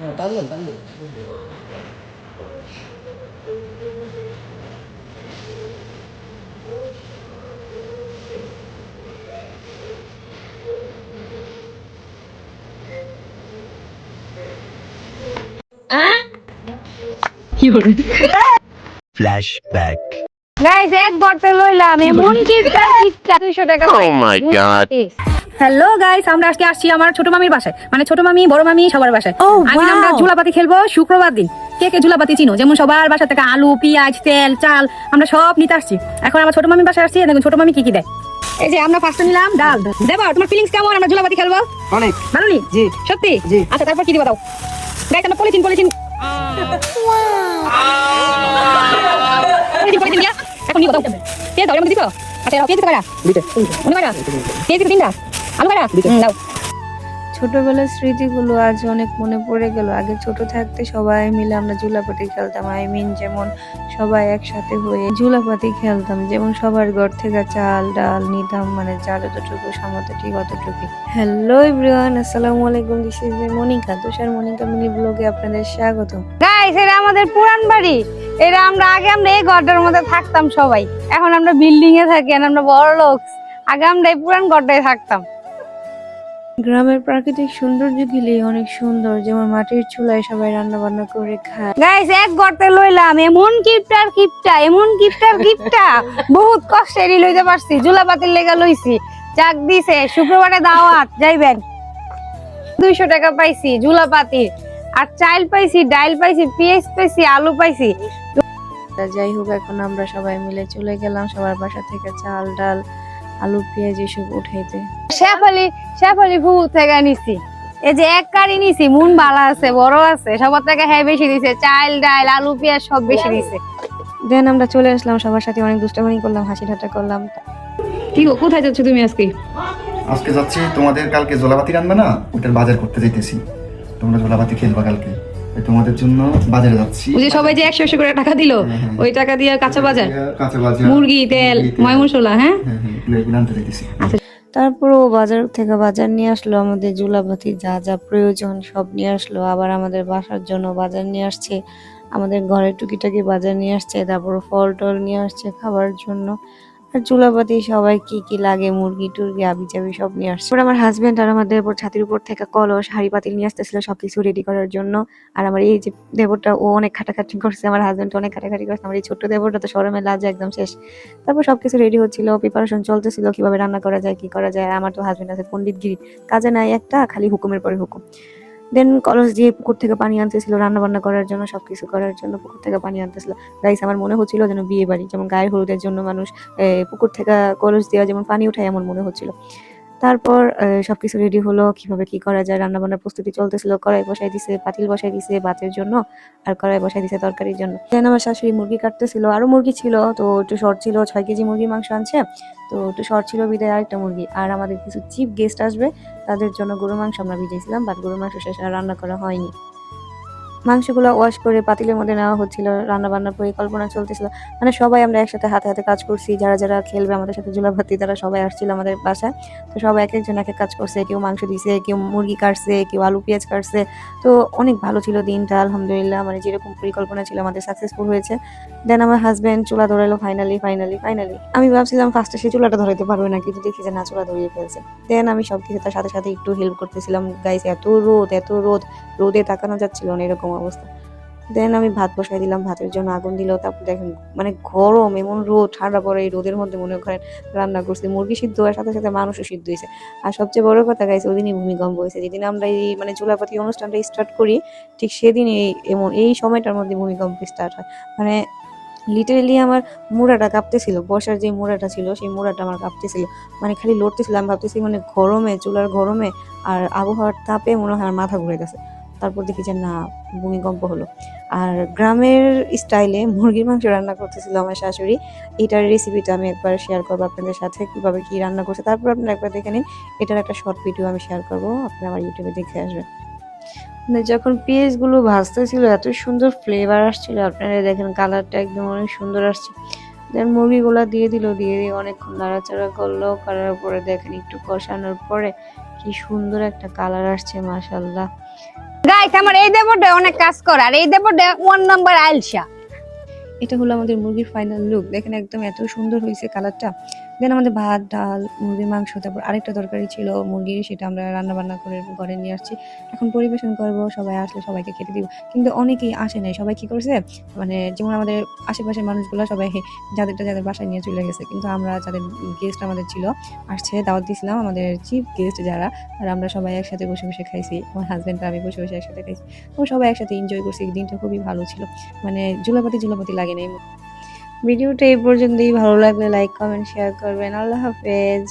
হ্যাঁ টানলেন টানলেন গাইস এক বটে লইলাম। এমন কিপটা 200 টাকা Oh my god. Hello guys আমরা আজকে আসছি আমার ছোট মামির বাসায়। মানে ছোট মামি বড় মামি সবার বাসায়। আমি আমরা ঝুলাপাতি খেলব শুক্রবার দিন। কে কে ঝুলাপাতি চিনো? যেমন সবার বাসা থেকে আলু পেঁয়াজ তেল চাল আমরা সব নিতে আসছি। এখন আমার ছোট মামির বাসায় আসছি দেখুন ছোট মামি কি কি দেয়। এই যে আমরা ফার্স্টে নিলাম ডাল। দেবা তোমার ফিলিংস কেমন? আমরা ঝুলাপাতি খেলব? অনেক। ভালো নি জি। সত্যি? জি। আচ্ছা তারপর কি দিবা দাও? গাইস আমরা পলিথিন পলিথিন। পলিথিন পলিথিন দিয়া এখন দাও। কে আচ্ছা কে কারা? মনে কারা কে দিছো তিনটা? আলু কারা হুম, দাও ছোটবেলার স্মৃতিগুলো আজ অনেক মনে পড়ে গেল। আগে ছোট থাকতে সবাই মিলে আমরা ঝুলাপাতি খেলতাম। আই মিন যেমন সবাই একসাথে হয়ে ঝুলাপাতি খেলতাম। যেমন সবার ঘর থেকে চাল ডাল নিতাম মানে যা যতটুকু সামর্থ্য ঠিক অতটুকু হ্যালো এভরিওয়ান আসসালামু আলাইকুম। This is Monica Tushar Monica mini ব্লগে আপনাদের স্বাগত। গাইস এটা আমাদের পুরান বাড়ি। এটা আমরা আগে আমরা এই ঘরটার মধ্যে থাকতাম সবাই। এখন আমরা বিল্ডিং এ থাকি আর আমরা বড় লোক। আগে আমরা এই পুরান ঘরটায় থাকতাম। গ্রামের প্রাকৃতিক সৌন্দর্য গিলে অনেক সুন্দর যেমন মাটির চুলায় সবাই রান্না বান্না করে খায়। গাইস এক গর্তে লইলাম এমন কিপটার কিপটা এমন কিপটার কিপটা। বহুত কষ্টেরই লইতে পারছি জুলাপাতির লেগা লইছি। যাক দিছে শুক্রবারে দাওয়াত যাইবেন। দুইশো টাকা পাইছি জুলাপাতির আর চাল পাইছি ডাইল পাইছি পেঁয়াজ পাইছি আলু পাইছি। যাই হোক এখন আমরা সবাই মিলে চলে গেলাম সবার বাসা থেকে চাল ডাল আলু পেঁয়াজ এসব উঠাইতে। শেফালি শেফালি ফু থেকে নিছি। এই যে এক কারি নিছি মুন ভালো আছে বড় আছে সবার থেকে হ্যাঁ বেশি দিছে চাল ডাল আলু পেঁয়াজ সব বেশি দিছে। দেন আমরা চলে আসলাম সবার সাথে অনেক দুষ্টামি করলাম হাসি ঠাট্টা করলাম। কি গো কোথায় যাচ্ছ তুমি আজকে? আজকে যাচ্ছি তোমাদের কালকে জোলাবাতি রান্না না? ওটার বাজার করতে যাইতেছি। তোমরা জোলাবাতি খেলবা কালকে। তোমাদের জন্য বাজারে যাচ্ছি। ওই যে সবাই যে একশো একশো করে টাকা দিল হ্যাঁ, হ্যাঁ। ওই টাকা দিয়ে কাঁচা বাজার? কাঁচা বাজার মুরগি তেল ময় মশলা হ্যাঁ? হ্যাঁ হ্যাঁ এগুলো আনতে যাইতেছি। তারপরও বাজার থেকে বাজার নিয়ে আসলো আমাদের জুলাবাতি যা যা প্রয়োজন সব নিয়ে আসলো আবার আমাদের বাসার জন্য বাজার নিয়ে আসছে আমাদের ঘরের টুকিটাকি বাজার নিয়ে আসছে তারপর ফল টল নিয়ে আসছে খাবার জন্য। আর চুলাপাতি সবাই কি কি লাগে, মুরগি টুরগি আবি চাবি সব নিয়ে আসছে। আমার হাজব্যান্ড আর আমার দেবর ছাতির উপর থেকে কলস, হাড়ি পাতিল নিয়ে আসতেছিল সবকিছু রেডি করার জন্য। আর আমার এই যে দেবরটা, ও অনেক খাটাখাটি করছে, আমার হাজবেন্ড অনেক খাটাখাটি করছে, আমার এই ছোট্ট দেবরটা তো সরমে লাজে একদম শেষ। তারপর সবকিছু রেডি হচ্ছিল প্রিপারেশন চলতেছিল, কীভাবে রান্না করা যায়, কি করা যায় আমার তো হাজবেন্ড আছে পণ্ডিতগিরি, কাজে নাই একটা, খালি হুকুমের পরে হুকুম। দেন কলস দিয়ে পুকুর থেকে পানি আনতেছিল রান্না বান্না করার জন্য, সবকিছু করার জন্য পুকুর থেকে পানি আনতেছিল। গাইস আমার মনে হচ্ছিল যেন বিয়ে বাড়ি, যেমন গায়ের হলুদের জন্য মানুষ পুকুর থেকে কলস দেওয়া যেমন পানি উঠায় এমন মনে হচ্ছিল। তারপর সবকিছু রেডি হলো, কীভাবে কি করা যায় রান্না বান্নার প্রস্তুতি চলতেছিল, কড়াই বসাই দিছে, পাতিল বসাই দিছে ভাতের জন্য, আর কড়াই বসাই দিছে তরকারির জন্য। দেন আমার শাশুড়ি মুরগি কাটতেছিল, আরও মুরগি ছিল, তো একটু শর্ট ছিল, ছয় কেজি মুরগি মাংস আনছে, তো একটু শর্ট ছিল বিদায় আরেকটা মুরগি। আর আমাদের কিছু চিপ গেস্ট আসবে, তাদের জন্য গরু মাংস আমরা ভিজেছিলাম বাট গরু মাংস শেষ আর রান্না করা হয়নি। মাংসগুলো ওয়াশ করে পাতিলের মধ্যে নেওয়া হচ্ছিল রান্না বান্নার পরিকল্পনা চলতেছিল। মানে সবাই আমরা একসাথে হাতে হাতে কাজ করছি, যারা যারা খেলবে আমাদের সাথে জুলাভাতি তারা সবাই আসছিল আমাদের বাসায়। তো সবাই এক একজন এক এক কাজ করছে, কেউ মাংস দিছে, কেউ মুরগি কাটছে, কেউ আলু পেঁয়াজ কাটছে। তো অনেক ভালো ছিল দিনটা, আলহামদুলিল্লাহ। মানে যেরকম পরিকল্পনা ছিল, আমাদের সাকসেসফুল হয়েছে। দেন আমার হাজব্যান্ড চুলা ধরাইলো ফাইনালি ফাইনালি ফাইনালি আমি ভাবছিলাম ফার্স্টে সে চুলাটা ধরাইতে পারবে না কিন্তু দেখি যে না, চুলা ধরিয়ে ফেলছে। দেন আমি সব কিছু তার সাথে সাথে একটু হেল্প করতেছিলাম গাইস এত রোদ এত রোদ, রোদে তাকানো যাচ্ছিল না, এরকম অবস্থা। দেন আমি ভাত বসাই দিলাম, ভাতের জন্য আগুন দিল, তারপর দেখেন মানে গরম, এমন রোদ, ঠান্ডা পরে এই রোদের মধ্যে মনে করেন রান্না করছি। মুরগি সিদ্ধ হওয়ার সাথে সাথে মানুষও সিদ্ধ হয়েছে। আর সবচেয়ে বড় কথা গাইছে ওদিনই ভূমিকম্প হয়েছে। যেদিন আমরা এই মানে চুলাপাতি অনুষ্ঠানটা স্টার্ট করি, ঠিক সেদিনই এই এমন এই সময়টার মধ্যে ভূমিকম্প স্টার্ট হয়। মানে লিটারেলি আমার মুড়াটা কাঁপতেছিল, বসার যে মুড়াটা ছিল, সেই মুড়াটা আমার কাঁপতেছিল। মানে খালি লড়তেছিলাম, ভাবতেছি মানে গরমে, চুলার গরমে, আর আবহাওয়ার তাপে মনে হয় আমার মাথা ঘুরে গেছে। তারপর দেখি যে না, ভূমিকম্প হলো। আর গ্রামের স্টাইলে মুরগির মাংস রান্না করতেছিল আমার শাশুড়ি। এটার রেসিপিটা আমি একবার শেয়ার করব আপনাদের সাথে, কীভাবে কি রান্না করছে। তারপর আপনারা একবার দেখে নিন, এটার একটা শর্ট ভিডিও আমি শেয়ার করব, আপনারা আমার ইউটিউবে দেখে আসবেন। মানে যখন পেঁয়াজগুলো ভাজতেছিল, এত সুন্দর ফ্লেভার আসছিল, আপনারা দেখেন কালারটা একদম অনেক সুন্দর আসছে। দেন মুরগিগুলো দিয়ে দিল, দিয়ে দিয়ে অনেকক্ষণ নাড়াচাড়া করল, করার পরে দেখেন একটু কষানোর পরে কি সুন্দর একটা কালার আসছে মাশাল্লাহ গাইস আমার এই দেবরটা অনেক কাজ করে, আর এই দেবরটা ওয়ান নাম্বার আইলসা এটা হলো আমাদের মুরগির ফাইনাল লুক দেখেন একদম এত সুন্দর হয়েছে কালারটা দেন আমাদের ভাত, ডাল, মুরগির মাংস, তারপর আরেকটা তরকারি ছিল, মুরগির, সেটা আমরা রান্না বান্না করে ঘরে নিয়ে আসছি। এখন পরিবেশন করব, সবাই আসলে সবাইকে খেতে দিব। কিন্তু অনেকেই আসে নাই, সবাই কি করছে? মানে যেমন আমাদের আশেপাশের মানুষগুলো সবাই যাদেরটা যাদের বাসায় নিয়ে চলে গেছে, কিন্তু আমরা যাদের গেস্ট আমাদের ছিল, আসছে, দাওয়াত দিয়েছিলাম আমাদের চিফ গেস্ট যারা, আর আমরা সবাই একসাথে বসে বসে খাইছি, আমার হাজব্যান্ড আমি বসে বসে একসাথে খাইছি। তো সবাই একসাথে এনজয় করছি, দিনটা খুবই ভালো ছিল। মানে জুলাপাতি জুলাপাতি লাগে নাই। ভিডিওটা এই পর্যন্তই। ভালো লাগলে লাইক কমেন্ট শেয়ার করবেন। আল্লাহ হাফেজ।